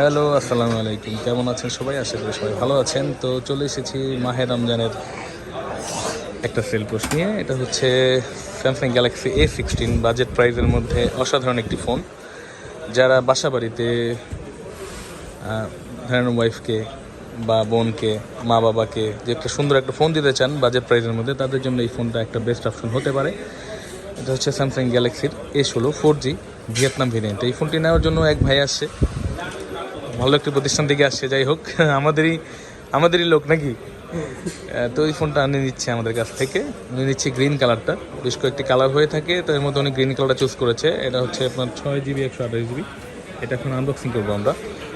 Hello, আসসালামু আলাইকুম। কেমন আছেন সবাই? আশা করি সবাই ভালো আছেন। তো চলে এসেছি মাহে রমজানের একটা সেল পোস্ট নিয়ে। এটা হচ্ছে Samsung Galaxy A sixteen budget প্রাইসের মধ্যে অসাধারণ একটি ফোন। যারা বাসা বাড়িতে ধরেন ওয়াইফকে বা বোনকে মা বাবাকে যে একটা সুন্দর একটা ফোন দিতে চান বাজেট প্রাইসের মধ্যে, তাদের জন্য এই ফোনটা একটা বেস্ট অপশন হতে পারে। এটা হচ্ছে স্যামসাং গ্যালাক্সির এ ষোলো ফোর জি ভিয়েতনাম ভেরিয়েন্ট এই ফোনটি নেওয়ার জন্য এক ভাই আসছে। ভালো একটি প্রতিষ্ঠান থেকে আসছে যাই হোক আমাদেরই আমাদেরই লোক নাকি? তো এই ফোনটা আনিয়ে নিচ্ছে আমাদের কাছ থেকে। নিয়ে নিচ্ছে গ্রিন কালারটা বেশ কয়েকটি কালার হয়ে থাকে তো এর মধ্যে উনি গ্রিন কালারটা চুজ করেছে। এটা হচ্ছে আপনার ছয় জিবি একশো আঠাশ জিবি এটা এখন আনবক্সিং করব আমরা।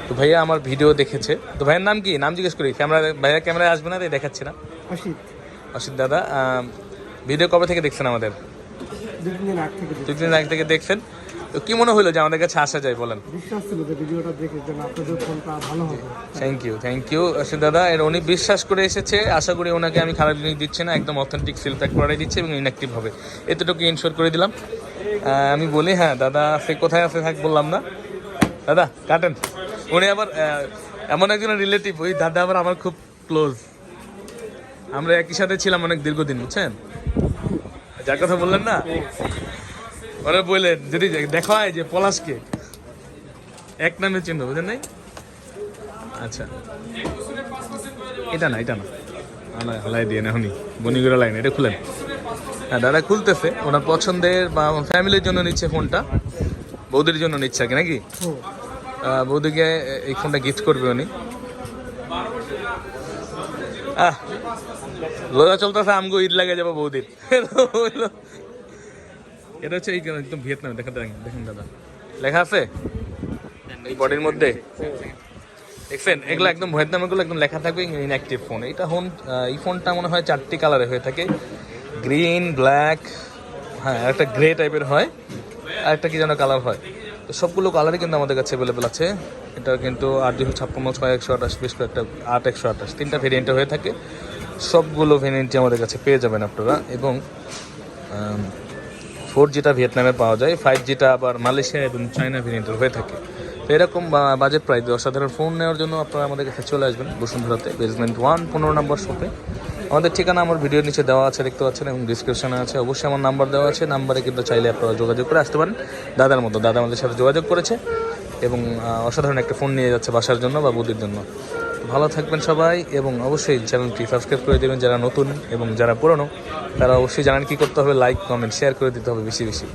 তো ভাইয়া আমার ভিডিও দেখেছে। তো ভাইয়ের নাম কি? নাম জিজ্ঞেস করি। ক্যামেরা ভাইয়া ক্যামেরায় আসবে না তাই দেখাচ্ছি না। অসিত। অসিত দাদা ভিডিও কবে থেকে দেখছেন আমাদের? দুদিন আগে থেকে দেখছেন। তো কি মনে হলো যে আমাদের কাছে আসা যায় বলেন? বিশ্বাস ছিল যে ভিডিওটা দেখে যেন আপনাদের ফোনটা ভালো হবে। থ্যাংক ইউ থ্যাংক ইউ দাদা এর উনি বিশ্বাস করে এসেছে। আশা করি ওনাকে আমি খারাপ জিনিস দিচ্ছি না একদম অথেন্টিক সিল প্যাক করাই দিচ্ছি এবং ইনঅ্যাক্টিভ হবে। এতটুকু ইনশোর করে দিলাম। আমি বলি হ্যাঁ দাদা সে কোথায় আছে থাক বললাম না। দাদা কাটেন। উনি আবার এমন একজন রিলেটিভ ওই দাদা আবার আমার খুব ক্লোজ আমরা একই সাথে ছিলাম অনেক দীর্ঘদিন বুঝছেন? যার কথা বললেন না? ওরা বললেন যদি দেখা হয় যে পলাশকে। এক নামে চিহ্ন বুঝলেন নাই? আচ্ছা। এটা না এটা না। হালাই হালাই দিয়ে না এখনই বনিগুড়া লাইন এটা খুলেন। হ্যাঁ দাদা খুলতেছে ওনার পছন্দের বা ফ্যামিলির জন্য নিচ্ছে ফোনটা। বৌদির জন্য নিচ্ছে কি নাকি। বৌদিকে এই ফোনটা গিফট করবে উনি। আহ লোজা চলতেছে আমগো ঈদ লাগে যাব বৌদির। এটা হচ্ছে এই একদম ভিয়েতনামে দেখা দেখেন দাদা। লেখা আছে? এই বডির মধ্যে? দেখছেন? এগুলো একদম ভিয়েতনামেগুলো একদম লেখা থাকবে ইনঅ্যাক্টিভ ফোন এটা ফোন এই ফোনটা মনে হয় চারটি কালারে হয়ে থাকে। গ্রিন ব্ল্যাক হ্যাঁ একটা গ্রে টাইপের হয়। আর একটা কি যেন কালার হয়। তো সবগুলো কালারই কিন্তু আমাদের কাছে অ্যাভেলেবেল আছে। এটা কিন্তু আট দুশো ছাপ্পান্ন, ছয় একশো আঠাশ, বেশ কয়েকটা, আট একশো আঠাশ। তিনটা ভেরিয়েন্টে হয়ে থাকে। সবগুলো ভেরিয়েন্টই আমাদের কাছে পেয়ে যাবেন আপনারা। এবং ফোর জিটা ভিয়েতনামে পাওয়া যায়, ফাইভ জিটা আবার মালয়েশিয়া এবং চায়না ভেরিয়েন্টের হয়ে থাকে। তো এরকম বাজেট প্রাইস অসাধারণ ফোন নেওয়ার জন্য আপনারা আমাদের কাছে চলে আসবেন, বসুন্ধরাতে বেসমেন্ট ওয়ান পনেরো নম্বর শপে আমাদের ঠিকানা আমার ভিডিওর নিচে দেওয়া আছে, দেখতে পাচ্ছেন, এবং ডিসক্রিপশনে আছে। অবশ্যই আমার নাম্বার দেওয়া আছে নাম্বারে কিন্তু চাইলে আপনারা যোগাযোগ করে আসতে পারেন। দাদার মতো, দাদা আমাদের সাথে যোগাযোগ করেছে, এবং অসাধারণ একটা ফোন নিয়ে যাচ্ছে বাসার জন্য বা বুদ্ধির জন্য। থাকবেন সবাই এবং অবশ্যই চ্যানেলটি সাবস্ক্রাইব করে দেবেন যারা নতুন এবং যারা পুরনো, তারা অবশ্যই জানান কি করতে হবে লাইক কমেন্ট শেয়ার করে দিতে হবে বেশি বেশি,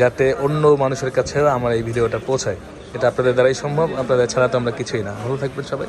যাতে অন্য মানুষের কাছেও আমার এই ভিডিওটা পৌঁছায়। এটা আপনাদের দ্বারাই সম্ভব, আপনাদের ছাড়া তো আমরা কিছুই না। ভালো থাকবেন সবাই।